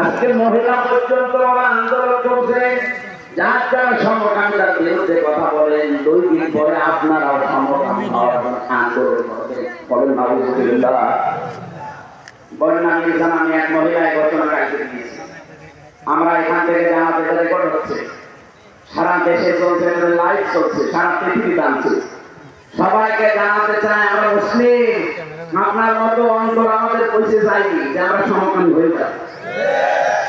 আজকে মহিলা পর্যন্ত আন্দোলন করছে। যার সমকামিতার বিরুদ্ধে কথা বলেন। দুই দিন পরে আন্দোলন আমি এক আমরা এখান থেকে সারা দেশে চলছে লাইভ সারা পৃথিবী সবাইকে জানাতে চাই আমরা মুসলিম। আপনার মতো অন্তর আমাদের পৌঁছে যায়নি, যে আমরা সমকামী হয়ে যাই।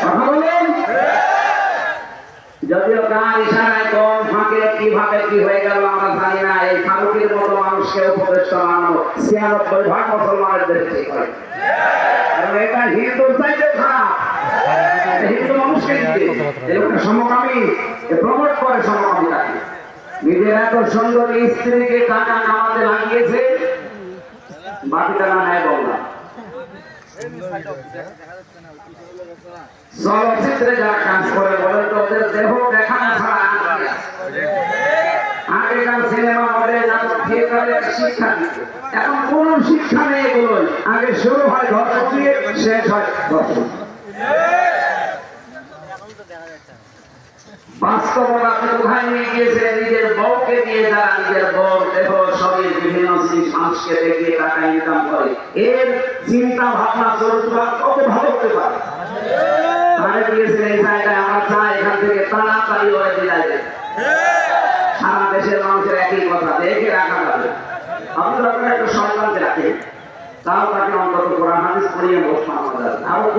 কথা বলেন? যদিও কার ইশারায় কোন ফাঁকে, কীভাবে কি হয়ে গেল আমরা জানি না। এই ফারুকের মতো মানুষকে উপদেশ করানো ছিয়ানব্বই ভাগ মুসলমানের দেশে করে। কারণ এটা হিন্দুর চাইতে খারাপ। হিন্দু মানুষকে এরকম সমকামী। প্রমোট করে সমকামিতাকে। নিজের এত সুন্দর স্ত্রীকে টাকা কামাতে লাগিয়েছে বাকি টাকা নেয় বললাম চলচ্চিত্রে যারা কাজ করে বলে তোদের দেহ দেখানো? আগেকার সিনেমা হলে নাটক, থিয়েটারে শিক্ষা এখন কোন শিক্ষা নেই এগুলোই আগে শুরু হয় ধর্ম দিয়ে শেষ হয় ধর্ষণ বাস্তবতা আপনি কোথায় নিয়ে গিয়েছিলেন নিজের বউকে দিয়ে যারা নিজের বউ দেহ সবই বিভিন্ন সংস্কে দেখিয়ে টাকা ইনকাম করে। এর চিন্তা ভাবনা চরিত্র কত ভালো হতে পারে? তাহলে দিয়েছেন এই জায়গায়, আমরা চাই এখান থেকে তাড়াতাড়ি হয়ে বিদায় দেয় সারা দেশের মানুষের একই কথা, দেখে রাখা যাবে। আপনি যখন একটা সন্তানকে রাখেন, তাও তাকে অন্তত কোরআন হাদিস পড়িয়ে বসমান আরও